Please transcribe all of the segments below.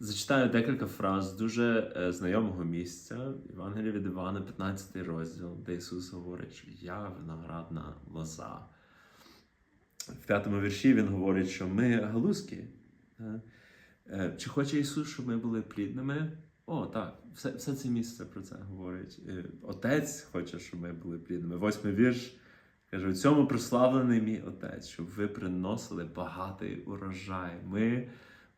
Зачитаю декілька фраз дуже е, знайомого місця. Євангелія від Івана, 15 розділ, де Ісус говорить, що я виноградна лоза. В п'ятому вірші Він говорить, що ми галузки. Е, е, Чи хоче Ісус, щоб ми були плідними? О, так, все, все це місце про це говорить. Отець хоче, щоб ми були плідними. Восьмий вірш каже: у цьому прославлений мій отець, щоб ви приносили багатий урожай. Ми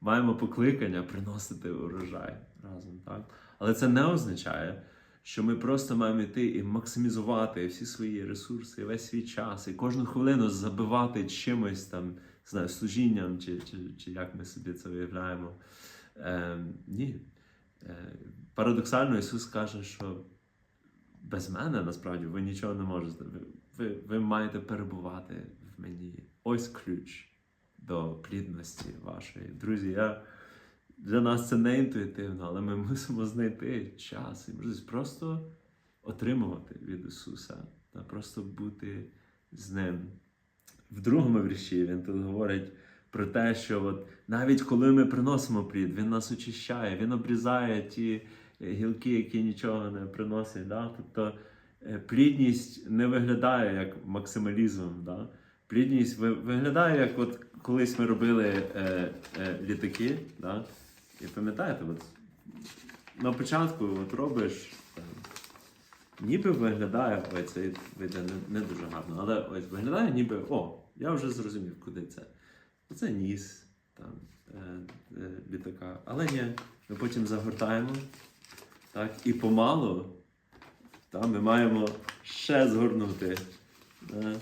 маємо покликання приносити урожай разом, так? Але це не означає, що ми просто маємо йти і максимізувати всі свої ресурси, весь свій час, і кожну хвилину забивати чимось там, знаю, служінням, чи, чи, чи як ми собі це уявляємо. Е, ні. Е, парадоксально Ісус каже, що без мене насправді ви нічого не можете. Ви, ви, ви маєте перебувати в мені. Ось ключ до плідності вашої. Друзі, я, для нас це не інтуїтивно, але ми мусимо знайти час і можливість просто отримувати від Ісуса та просто бути з Ним. В другому вірші він тут говорить про те, що от навіть коли ми приносимо плід, Він нас очищає, Він обрізає ті е, гілки, які нічого не приносять. Да? Тобто е, плідність не виглядає як максималізм. Да? Плідність виглядає, як от колись ми робили е, е, літаки. Да? І пам'ятаєте, от, на початку от робиш. Там, ніби виглядає, ой, це вийде не, не дуже гарно, але ось виглядає, ніби о, я вже зрозумів, куди це. Це ніс там, е, е, літака. Але ні, ми потім загортаємо. Так, і помалу та, ми маємо ще згорнути. Е,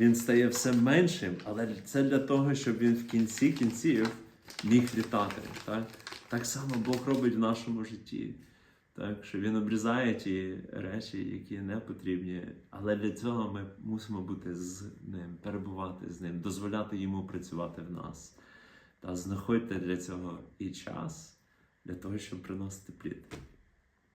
він стає все меншим, але це для того, щоб він в кінці кінців міг літати. Так, так само Бог робить в нашому житті. Так, що він обрізає ті речі, які не потрібні, але для цього ми мусимо бути з ним, перебувати з ним, дозволяти йому працювати в нас. Та знаходьте для цього і час для того, щоб приносити плід.